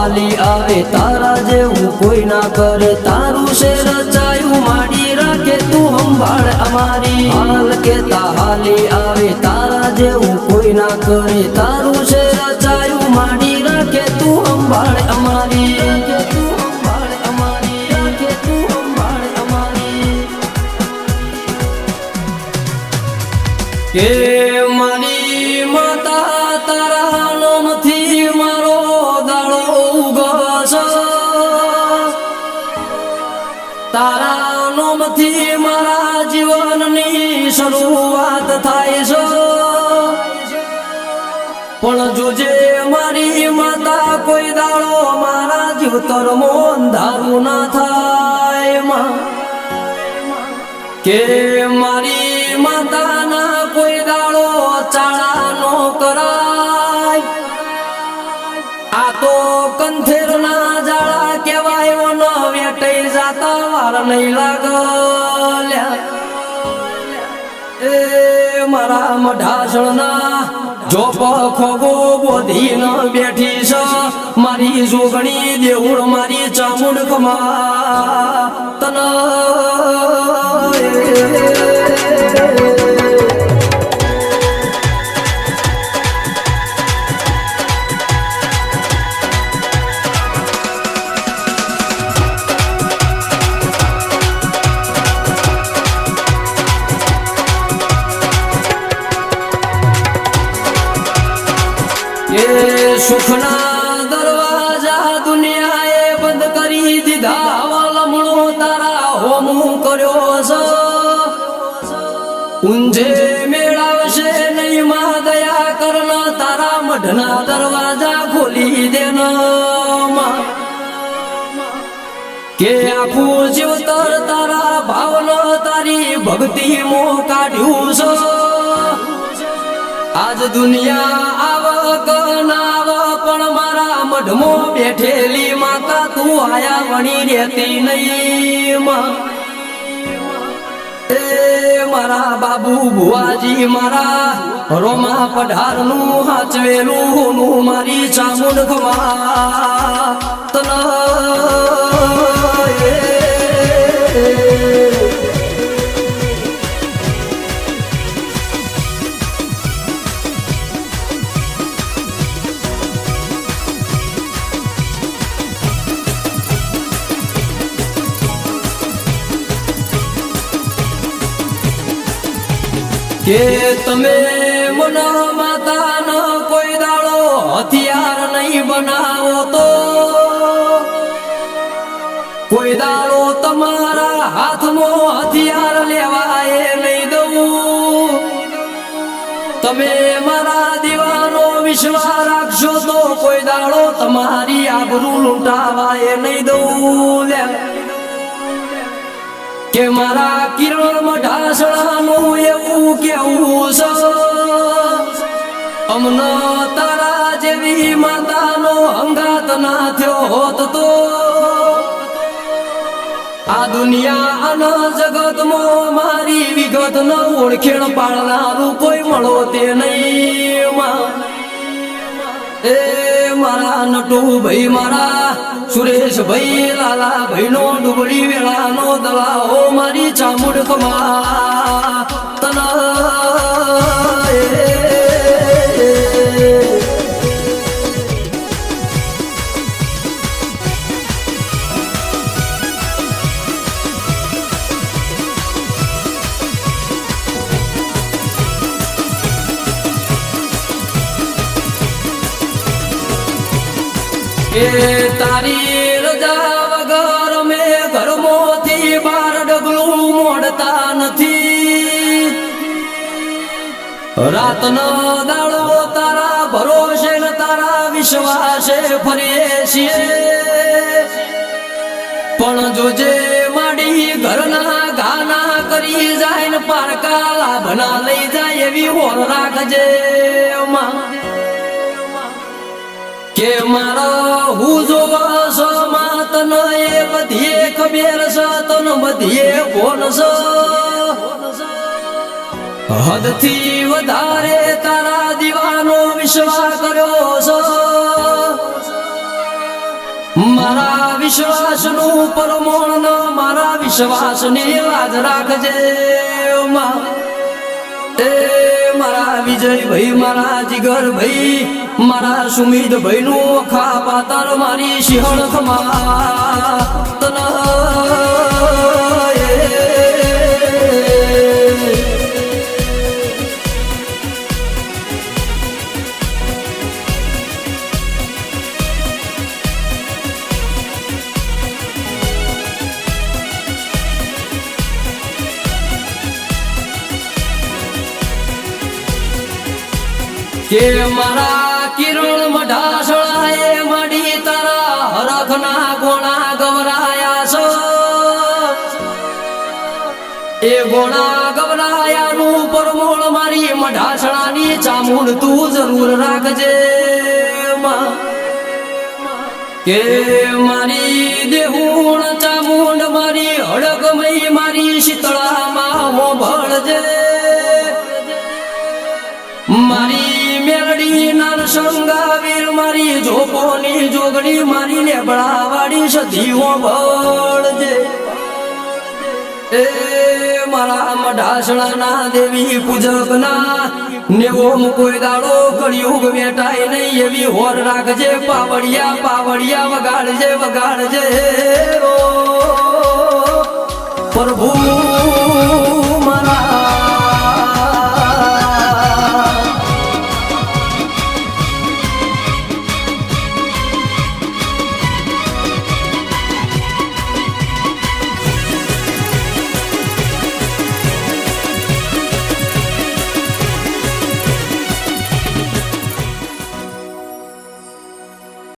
હાલી આવે તારા જેવું કોઈ ના કરે. તારું છે રચાયું માડી રાખે તું સંભાળ અમારી. હાલ કે હાલી આવે તારા જેવું કોઈ ના કરે. તારું છે રચાયું માડી રાખે તું સંભાળ અમારી. રાખે તારા નામથી મારા જીવનની શરૂઆત થાય છે. પણ જોજે મારી માતા, કોઈ દાડો મારા જીવતરમો અંધારું ના થાય. માં, કે મારી માતાના કોઈ દાડો ચાળા નો કરાય. આ તો કંથેરના જાળા કેવાય ન વેટાઈ જાતા વાર નહીં લાગલ્યા. એ મારા મઢાસણના જો પખો બોધી ન બેઠી છે મારી જોગણી દેઉળ મારી ચામુંડ ખમા. તન દરવાજા દુનિયાએ બંધ કરી દીધા. તારા હોમું કર્યો છે ઊંઝે મેળાવશે નહીં માં દયા તારા મઢના દરવાજા ખોલી દેન. કે આખું જીવતર તારા ભાવનો તારી ભક્તિ મો કાઢ્યું છો. આજ દુનિયા આવકના મઢમો બેઠેલી માતા તું આયા વણી રહેતી નહીં. મારા બાબુ ભુવાજી મારા રોમા પઢારનું હાચવેલું મારી ચામુંડ ખમા તન કે તમે મનો માતાનો કોઈ દાડો હથિયાર નહીં બનાવો તો? કોઈ દાડો તમારા હાથમાં હથિયાર લેવાય નહીં દઉં. તમે મારા દીવાનો વિશ્વાસ રાખશો તો કોઈ દાડો તમારી આબરૂ લૂંટાવાય નહીં દઉં. કે મારા કિરણ મઢાસણાનું એવું કેવું છે અમનો તારા જેવી માતાનો અંગાત ના થયો હોત તો આ દુનિયા અને જગતમાં મારી વિગત ન ઓળખેણ પાડનારું કોઈ મળો તે નહીં. એ મારા નટુ ભાઈ મારા સુરેશ ભાઈ લાલા ભાઈ નો ડુબડી વેળા નો દલાઓ મારી ચામુડ કમા તના એ તારી રજા વગર અમે ઘરમાંથી બાર ડગલું મોડતા નથી. રાતનો દાડો તારા ભરોસે ને તારા વિશ્વાસે ફરીએ છીએ. પણ જોજે માડી ઘરના ગાના કરી જાય ને પારકા લાભના લઈ જાય એવી હોર રાખજે માં કે મારો હું જોવા છો માં તને એ બધીએ ખબેર છે, તન બધીએ ભોન છે હદથી વધારે તારા દીવાનો વિશ્વાસ કર્યો છે મારા વિશ્વાસનું પરમોણ મારા વિશ્વાસની લાજ રાખજે માં. મારા વિજય ભાઈ, મારા જીગર ભાઈ, મારા સુમિત ભાઈ નું અખા પાતાળ મારી ખમા. તન કે મારા કિરણ મઢાસળાએ મડી તારા હરખના ગોણા ગવરાયા છો એ ગોણા ગવરાયાનું પરમોળ મારી મઢાસળાની ચામુંડ તું જરૂર રાખજે. કે મારી દેહુણ ચામુંડ મારી હડકમય મારી શીતળામાં મો ભળજે મારી નાન મારી જોપોની જોગણી મારી ને બળાવાડી સધીઓ ભળજે દેવી પૂજકના નેવો કોઈ દાડો કળિયુગ વેટાય નહીં એવી હોર રાખજે પાવડિયા પાવડિયા વગાડજે વગાડજે. પ્રભુ